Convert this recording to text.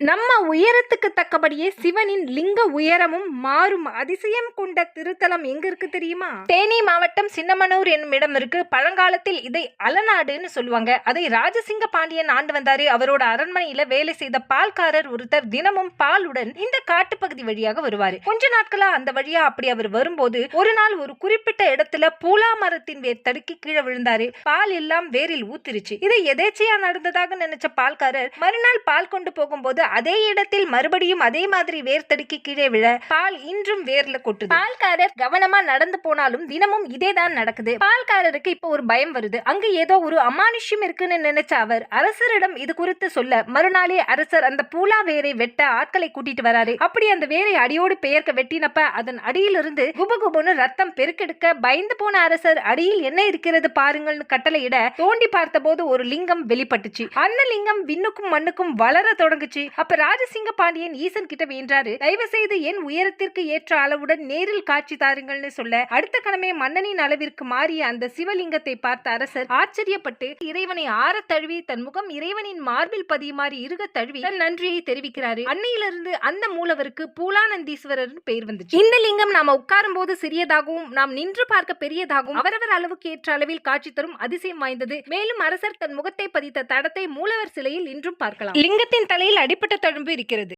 நம்ம உயரத்துக்கு தக்கபடியே சிவனின் லிங்க உயரமும் மாறும் அதிசயம் கொண்ட திருத்தலம் எங்க இருக்கு தெரியுமா? தேனி மாவட்டம் சின்னமனூர் என்னும் இடம் இருக்கு. பழங்காலத்தில் இதை அலநாடுன்னு சொல்லுவாங்க. அதை ராஜசிங்க பாண்டியன் ஆண்டு வந்தாரு. அவரோட அரண்மனையில வேலை செய்த பால்காரர் ஒருத்தர் தினமும் பாலுடன் இந்த காட்டுப்பகுதி வழியாக வருவாரு. கொஞ்ச நாட்களா அந்த வழியா அப்படி அவர் வரும்போது ஒரு நாள் ஒரு குறிப்பிட்ட இடத்துல பூலா மரத்தின் வேர் தடுக்கி கீழே விழுந்தாரு. பால் எல்லாம் வேரில் ஊத்திருச்சு. இதை எதேச்சையா நடந்ததாக நினைச்ச பால்காரர் மறுநாள் பால் கொண்டு போகும்போது அதே இடத்தில் மறுபடியும் அதே மாதிரி வேர் தடுக்கி கீழே விழ பால் இன்றும் வேர்ல கொட்டுது. பால்காரர் கவனமா நடந்து போனாலும் தினமும் இதேதான் நடக்குது. பால்காரருக்கு இப்போ ஒரு பயம் வருது. அங்க ஏதோ ஒரு அமானுஷ்யம் இருக்குன்னு நினைச்ச அவர் அரசரிடம் இது குறித்து சொல்ல மறுநாளே அரசர் அந்த பூலா வேரை வெட்ட ஆட்களை கூட்டிட்டு வராரு. அப்படி அந்த வேரை அடியோடு பெயர்க்க வெட்டினப்ப அதன் அடியிலிருந்து குபகுபுன்னு ரத்தம் பெருக்கெடுக்க பயந்து போன அரசர் அடியில் என்ன இருக்கிறது பாருங்கள்னு கட்டளையிட தோண்டி பார்த்தபோது ஒரு லிங்கம் வெளிப்பட்டுச்சு. அந்த லிங்கம் விண்ணுக்கும் மண்ணுக்கும் வளர தொடங்குச்சு. அப்ப ராஜசிங்க பாண்டியன் ஈசன் கிட்ட வேண்டாரு தயவு செய்து என் உயரத்திற்கு ஏற்ற அளவுடன் நேரில் காட்சி தாருங்கள்னு சொல்ல அடுத்த கணமே மன்னனின் அளவிற்கு மாறிய அந்த சிவலிங்கத்தை பார்த்த அரசர் ஆச்சரியப்பட்டு இறைவனை ஆற தழுவி தன் முகம் இறைவனின் மார்பில் பதியுமாறு இருக தழுவி தன் நன்றியை தெரிவிக்கிறாரு. அன்னையிலிருந்து அந்த மூலவருக்கு பூலானந்தீஸ்வரர் பெயர் வந்துச்சு. இந்த லிங்கம் நாம உட்காரும் போது சிறியதாகவும் நாம் நின்று பார்க்க பெரியதாகவும் அவரவர் அளவுக்கு ஏற்ற அளவில் காட்சி தரும் அதிசயம் வாய்ந்தது. மேலும் அரசர் தன் முகத்தை பதித்த தடத்தை மூலவர் சிலையில் இன்றும் பார்க்கலாம். லிங்கத்தின் தலையில் அடிப்படை தழும்பு இருக்கிறது.